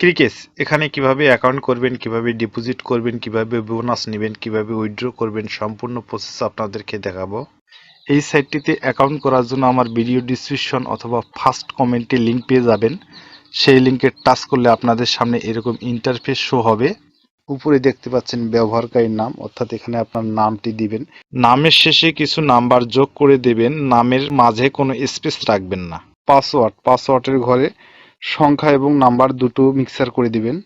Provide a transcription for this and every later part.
ক্রিকেস এখানে কীভাবে অ্যাকাউন্ট করবেন, কীভাবে ডিপোজিট করবেন, কীভাবে বোনাস নেবেন, কীভাবে উইথড্র করবেন, সম্পূর্ণ প্রসেস আপনাদেরকে দেখাবো। এই সাইটটিতে অ্যাকাউন্ট করার জন্য আমার ভিডিও ডিসক্রিপশন অথবা ফার্স্ট কমেন্টে লিঙ্ক পেয়ে যাবেন। সেই লিংকে টাচ করলে আপনাদের সামনে এরকম ইন্টারফেস শো হবে। উপরে দেখতে পাচ্ছেন ব্যবহারকারীর নাম, অর্থাৎ এখানে আপনার নামটি দিবেন। নামের শেষে কিছু নাম্বার যোগ করে দেবেন। নামের মাঝে কোনো স্পেস রাখবেন না। পাসওয়ার্ড পাসওয়ার্ডের ঘরে সংখ্যা এবং নাম্বার দুটো মিক্সার করে দিবেন।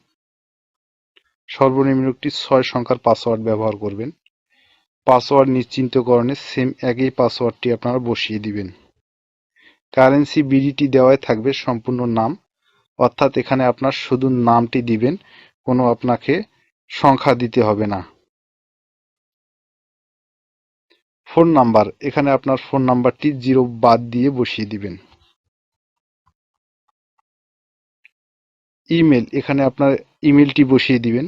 সর্বনিম্ন একটি ছয় সংখ্যার পাসওয়ার্ড ব্যবহার করবেন। পাসওয়ার্ড নিশ্চিন্তকরণে সেম একই পাসওয়ার্ডটি আপনারা বসিয়ে দিবেন। কারেন্সি বিডিটি দেওয়াই থাকবে সম্পূর্ণ নাম। অর্থাৎ এখানে আপনার শুধু নামটি দিবেন, কোনো আপনাকে সংখ্যা দিতে হবে না। ফোন নাম্বার এখানে আপনার ফোন নাম্বারটি জিরো বাদ দিয়ে বসিয়ে দিবেন। ইমেল এখানে আপনার ইমেলটি বসিয়ে দিবেন।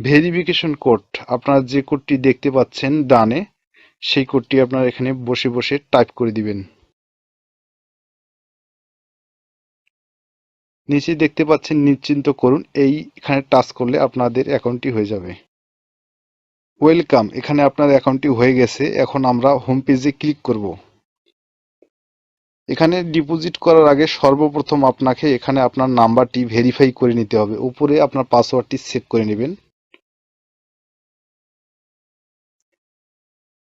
ভেরিফিকেশন কোড আপনার যে কোডটি দেখতে পাচ্ছেন ডানে, সেই কোডটি আপনার এখানে বসে বসে টাইপ করে দিবেন। নিচে দেখতে পাচ্ছেন, নিশ্চিন্ত করুন এই এখানে টাচ করলে আপনাদের অ্যাকাউন্টটি হয়ে যাবে। ওয়েলকাম এখানে আপনার অ্যাকাউন্টটি হয়ে গেছে, এখন আমরা হোম পেজে ক্লিক করব। এখানে ডিপোজিট করার আগে সর্বপ্রথম আপনাকে এখানে আপনার নাম্বারটি ভেরিফাই করে নিতে হবে, উপরে আপনার পাসওয়ার্ডটি সেভ করে নেবেন।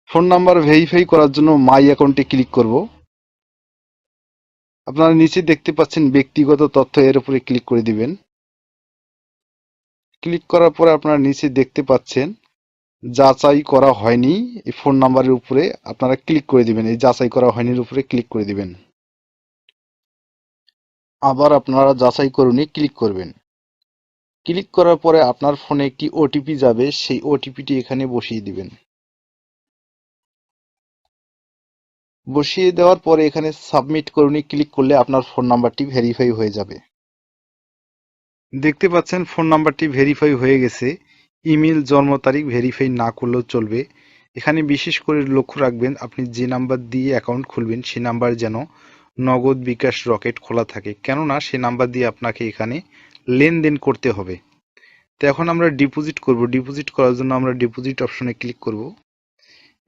ফোন নাম্বার ভেরিফাই করার জন্য মাই অ্যাকাউন্টে ক্লিক করব। আপনারা নিচে দেখতে পাচ্ছেন ব্যক্তিগত তথ্য এর উপরে ক্লিক করে দিবেন। ক্লিক করার পরে আপনারা নিচে দেখতে পাচ্ছেন, যাচাই করা হয়নি এই ফোন নাম্বারের উপরে। আপনারা ক্লিক করে দিবেন, এই যাচাই করা হয়নির উপরে ক্লিক করে দিবেন। আবার আপনারা যাচাই করুনি, ক্লিক করবেন। ক্লিক করার পরে আপনার ফোনে একটি ওটিপি যাবে, সেই ওটিপিটি এখানে বসিয়ে দিবেন। বসিয়ে দেওয়ার পরে এখানে সাবমিট করুন ক্লিক করলে আপনার ফোন নাম্বারটি ভেরিফাই হয়ে যাবে। দেখতে পাচ্ছেন ফোন নাম্বারটি ভেরিফাই হয়ে গেছে। ইমেল জন্ম তারিখ ভেরিফাই না করলেও চলবে। এখানে বিশেষ করে লক্ষ্য রাখবেন, আপনি যে নাম্বার দিয়ে অ্যাকাউন্ট খুলবেন, সে নাম্বার যেন নগদ বিকাশ রকেট খোলা থাকে। কেননা, সে নাম্বার দিয়ে আপনাকে এখানে লেনদেন করতে হবে। তো এখন আমরা ডিপোজিট করব। ডিপোজিট করার জন্য আমরা ডিপোজিট অপশনে ক্লিক করব।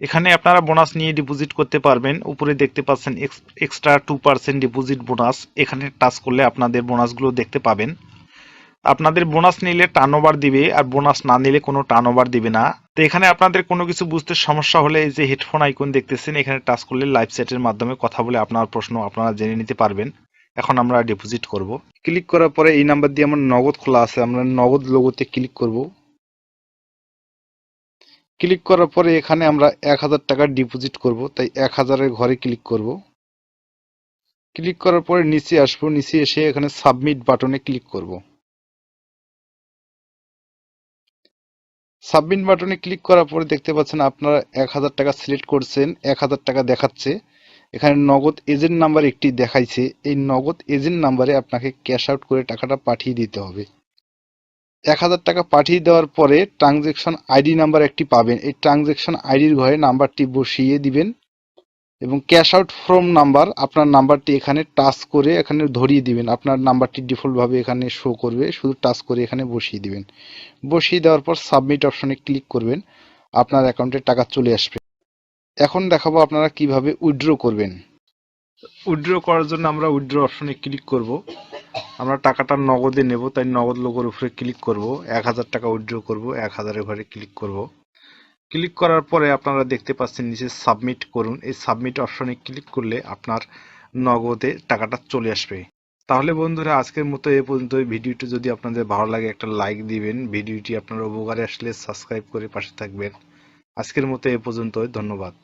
এখানে আপনারা বোনাস নিয়ে ডিপোজিট করতে পারবেন। উপরে দেখতে পাচ্ছেন extra two percent deposit bonus এখানে টাচ করলে আপনাদের বোনাসগুলো দেখতে পাবেন। আপনাদের বোনাস নিলে টার্ন ওভার দিবে আর বোনাস না নিলে কোনো টার্ন ওভার দিবে না। তো এখানে আপনাদের কোনো কিছু বুঝতে সমস্যা হলে এই যে হেডফোন আইকন দেখতেছেন, এখানে টাচ করলে লাইভ চ্যাটের মাধ্যমে কথা বলে আপনার প্রশ্ন আপনারা জেনে নিতে পারবেন। এখন আমরা ডিপোজিট করব। ক্লিক করার পরে এই নাম্বার দিয়ে আমার নগদ খোলা আছে। আমরা নগদ লোগোতে ক্লিক করব। ক্লিক করার পরে এখানে আমরা এক হাজার টাকা ডিপোজিট করব। তাই এক হাজারের ঘরে ক্লিক করব। ক্লিক করার পরে নিচে আসব। নিচে এসে এখানে সাবমিট বাটনে ক্লিক করব। সাবমিট বাটনে ক্লিক করার পরে দেখতে পাচ্ছেন আপনারা এক হাজার টাকা সিলেক্ট করছেন, এক হাজার টাকা দেখাচ্ছে। এখানে নগদ এজেন্ট নাম্বার একটি দেখাইছে। এই নগদ এজেন্ট নাম্বারে আপনাকে ক্যাশ আউট করে টাকাটা পাঠিয়ে দিতে হবে। এক হাজার টাকা পাঠিয়ে দেওয়ার পরে ট্রানজেকশন আইডি নাম্বার একটি পাবেন। এই ট্রানজেকশন আইডির ঘরে নাম্বারটি বসিয়ে দিবেন এবং ক্যাশ আউট ফ্রম নাম্বার আপনার নাম্বারটি এখানে টাচ করে এখানে ধরিয়ে দিবেন। আপনার নাম্বারটি ডিফল্টভাবে এখানে শো করবে, শুধু টাচ করে এখানে বসিয়ে দিবেন। বসিয়ে দেওয়ার পর সাবমিট অপশনে ক্লিক করবেন। আপনার অ্যাকাউন্টে টাকা চলে আসবে। এখন দেখাবো আপনারা কীভাবে উইথড্র করবেন। উইথড্র করার জন্য আমরা উইথড্র অপশনে ক্লিক করব। আমরা টাকাটা নগদে নেব, তাই নগদ লোগোর উপরে ক্লিক করব। এক হাজার টাকা উইথড্র করব, এক হাজারের ঘরে ক্লিক করব। ক্লিক করার পরে আপনারা দেখতে পাচ্ছেন নিচে সাবমিট করুন। এই সাবমিট অপশনে ক্লিক করলে আপনার নগদে টাকাটা চলে আসবে। তাহলে বন্ধুরা, আজকের মতো এ পর্যন্ত ভিডিওটি যদি আপনাদের ভালো লাগে, একটা লাইক দিবেন। ভিডিওটি আপনার উপকারে আসলে সাবস্ক্রাইব করে পাশে থাকবেন। আজকের মতো এ পর্যন্ত ধন্যবাদ।